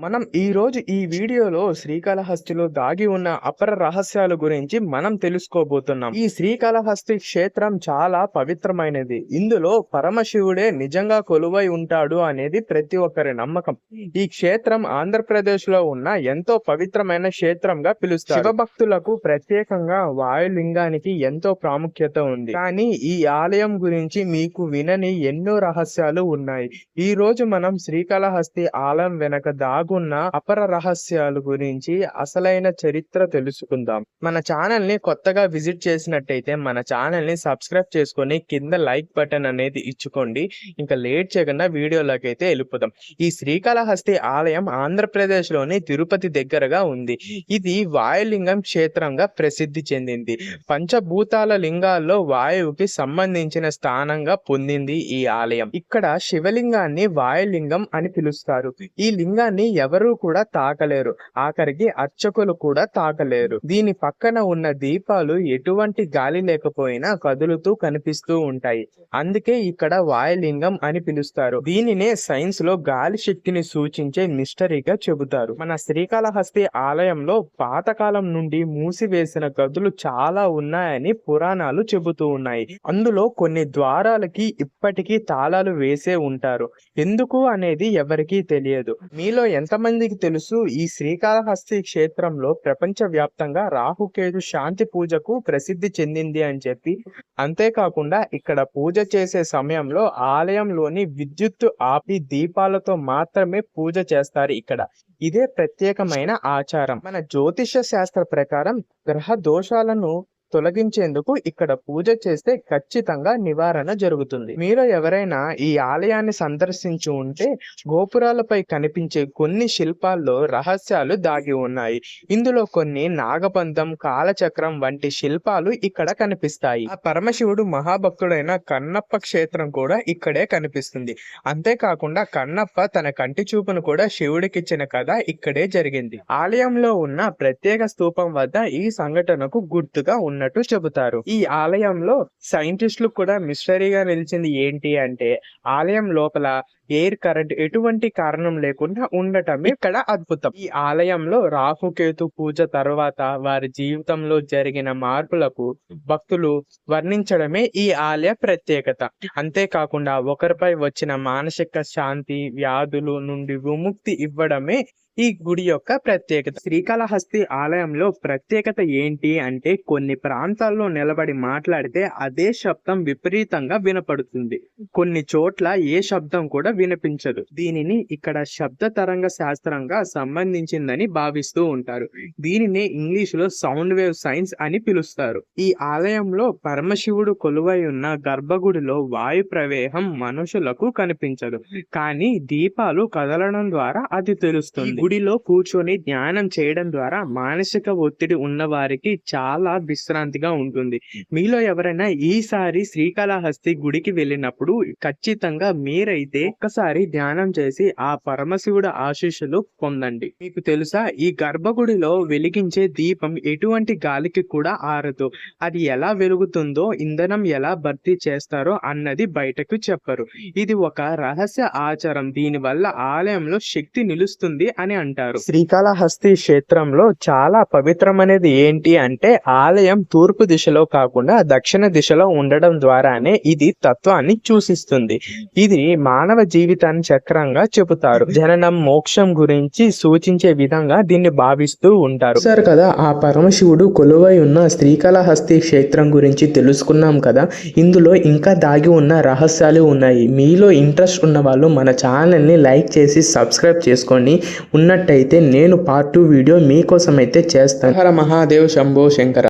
మనం ఈ రోజు ఈ వీడియోలో శ్రీకాళహస్తిలో దాగి ఉన్న అపర రహస్యాల గురించి మనం తెలుసుకోబోతున్నాం. ఈ శ్రీకాళహస్తి క్షేత్రం చాలా పవిత్రమైనది. ఇందులో పరమశివుడే నిజంగా కొలువై ఉంటాడు అనేది ప్రతి ఒక్కరి నమ్మకం. ఈ క్షేత్రం ఆంధ్రప్రదేశ్లో ఉన్న ఎంతో పవిత్రమైన క్షేత్రంగా పిలుస్తారు. శివభక్తులకు ప్రత్యేకంగా వాయులింగానికి ఎంతో ప్రాముఖ్యత ఉంది. కానీ ఈ ఆలయం గురించి మీకు వినని ఎన్నో రహస్యాలు ఉన్నాయి. ఈ రోజు మనం శ్రీకాళహస్తి ఆలయం వెనక దాగున్న అపర రహస్యాలు గురించి అసలైన చరిత్ర తెలుసుకుందాం. మన ఛానల్ని కొత్తగా విజిట్ చేసినట్టయితే మన ఛానల్ని సబ్స్క్రైబ్ చేసుకొని కింద లైక్ బటన్ అనేది ఇచ్చుకోండి. ఇంకా లేట్ చేయకుండా వీడియోలోకి అయితే వెళ్ళిపోదాం. ఈ శ్రీకాళహస్తి ఆలయం ఆంధ్రప్రదేశ్లోని తిరుపతి దగ్గరగా ఉంది. ఇది వాయులింగం క్షేత్రంగా ప్రసిద్ధి చెందింది. పంచభూతాల లింగాల్లో వాయువుకి సంబంధించిన స్థానంగా పొందింది ఈ ఆలయం. ఇక్కడ శివలింగాన్ని వాయులింగం అని పిలుస్తారు. ఈ లింగాన్ని ఎవరూ కూడా తాకలేరు. ఆఖరికి అర్చకులు కూడా తాకలేరు. దీని పక్కన ఉన్న దీపాలు ఎటువంటి గాలి లేకపోయినా కదులుతూ కనిపిస్తూ ఉంటాయి. అందుకే ఇక్కడ వాయులింగం అని పిలుస్తారు. దీనినే సైన్స్లో గాలి శక్తిని సూచించే మిస్టరీగా చెబుతారు. మన శ్రీకాళహస్తి ఆలయంలో పాతకాలం నుండి మూసివేసిన గదులు చాలా ఉన్నాయని పురాణాలు చెబుతూ ఉన్నాయి. అందులో కొన్ని ద్వారాలకి ఇప్పటికీ తాళాలు వేసే ఉంటారు. ఎందుకు అనేది ఎవరికీ తెలియదు. మీలో ఎంతమందికి తెలుసు ఈ శ్రీకాళహస్తి క్షేత్రంలో ప్రపంచ వ్యాప్తంగా రాహుకేతు శాంతి పూజకు ప్రసిద్ధి చెందింది అని చెప్పి అంతేకాకుండా ఇక్కడ పూజ చేసే సమయంలో ఆలయంలోని విద్యుత్తు ఆపి దీపాలతో మాత్రమే పూజ చేస్తారు ఇక్కడ. ఇదే ప్రత్యేకమైన ఆచారం. మన జ్యోతిష శాస్త్ర ప్రకారం గ్రహ దోషాలను తొలగించేందుకు ఇక్కడ పూజ చేస్తే ఖచ్చితంగా నివారణ జరుగుతుంది. మీరు ఎవరైనా ఈ ఆలయాన్ని సందర్శించి ఉంటే గోపురాలపై కనిపించే కొన్ని శిల్పాల్లో రహస్యాలు దాగి ఉన్నాయి. ఇందులో కొన్ని నాగబంధం కాలచక్రం వంటి శిల్పాలు ఇక్కడ కనిపిస్తాయి. ఆ పరమశివుడు మహాభక్తుడైన కన్నప్ప క్షేత్రం కూడా ఇక్కడే కనిపిస్తుంది. అంతేకాకుండా కన్నప్ప తన కంటి చూపును కూడా శివుడికిచ్చిన కథ ఇక్కడే జరిగింది. ఆలయంలో ఉన్న ప్రత్యేక స్తూపం వద్ద ఈ సంఘటనకు గుర్తుగా ఉన్నట్టు చెబుతారు. ఈ ఆలయంలో సైంటిస్టులు కూడా మిస్టరీగా నిలిచింది ఏంటి అంటే ఆలయం లోపల ఎయిర్ కరెంట్ ఎటువంటి కారణం లేకుండా ఉండటమే ఇక్కడ అద్భుతం. ఈ ఆలయంలో రాహుకేతు పూజ తర్వాత వారి జీవితంలో జరిగిన మార్పులకు భక్తులు వర్ణించడమే ఈ ఆలయ ప్రత్యేకత. అంతేకాకుండా ఒకరిపై వచ్చిన మానసిక శాంతి వ్యాధులు నుండి విముక్తి ఇవ్వడమే ఈ గుడి యొక్క ప్రత్యేకత. శ్రీకాళహస్తి ఆలయంలో ప్రత్యేకత ఏంటి అంటే కొన్ని ప్రాంతాల్లో నిలబడి మాట్లాడితే అదే శబ్దం విపరీతంగా వినపడుతుంది. కొన్ని చోట్ల ఏ శబ్దం కూడా వినిపించదు. దీనిని ఇక్కడ శబ్ద తరంగ శాస్త్రంగా సంబంధించిందని భావిస్తూ ఉంటారు. దీనిని ఇంగ్లీష్లో సౌండ్ వేవ్ సైన్స్ అని పిలుస్తారు. ఈ ఆలయంలో పరమశివుడు కొలువై ఉన్న గర్భగుడిలో వాయు ప్రవేహం మనుషులకు కనిపించదు. కానీ దీపాలు కదలడం ద్వారా అది తెలుస్తుంది. గుడిలో కూర్చొని ధ్యానం చేయడం ద్వారా మానసిక ఒత్తిడి ఉన్న వారికి చాలా విశ్రాంతిగా ఉంటుంది. మీలో ఎవరైనా ఈసారి శ్రీకాళహస్తి గుడికి వెళ్ళినప్పుడు ఖచ్చితంగా మీరైతే ఒక్కసారి ధ్యానం చేసి ఆ పరమశివుడు ఆశీస్సులు పొందండి. మీకు తెలుసా ఈ గర్భగుడిలో వెలిగించే దీపం ఎటువంటి గాలికి కూడా ఆరదు. అది ఎలా వెలుగుతుందో ఇంధనం ఎలా భర్తీ చేస్తారో అన్నది బయటకు చెప్పరు. ఇది ఒక రహస్య ఆచారం. దీని వల్ల ఆలయంలో శక్తి నిలుస్తుంది అని అంటారు. శ్రీకాళహస్తి క్షేత్రంలో చాలా పవిత్రమైనది ఏంటి అంటే ఆలయం తూర్పు దిశలో కాకుండా దక్షిణ దిశలో ఉండడం ద్వారానే ఇది తత్వాన్ని సూచిస్తుంది. ఇది మానవ జీవితాన్ని చక్రంగా చెబుతారు. జననం మోక్షం గురించి సూచించే విధంగా దీన్ని భావిస్తూ ఉంటారు. సార్ కదా ఆ పరమశివుడు కొలువై ఉన్న శ్రీకాళహస్తి క్షేత్రం గురించి తెలుసుకున్నాం కదా. ఇందులో ఇంకా దాగి ఉన్న రహస్యాలు ఉన్నాయి. మీలో ఇంట్రెస్ట్ ఉన్న వాళ్ళు మన ఛానల్ని లైక్ చేసి సబ్స్క్రైబ్ చేసుకోండి ఉన్నట్టయితే నేను పార్ట్ టూ వీడియో మీకోసం అయితే చేస్తాను. హర మహాదేవ్ శంభో శంకర.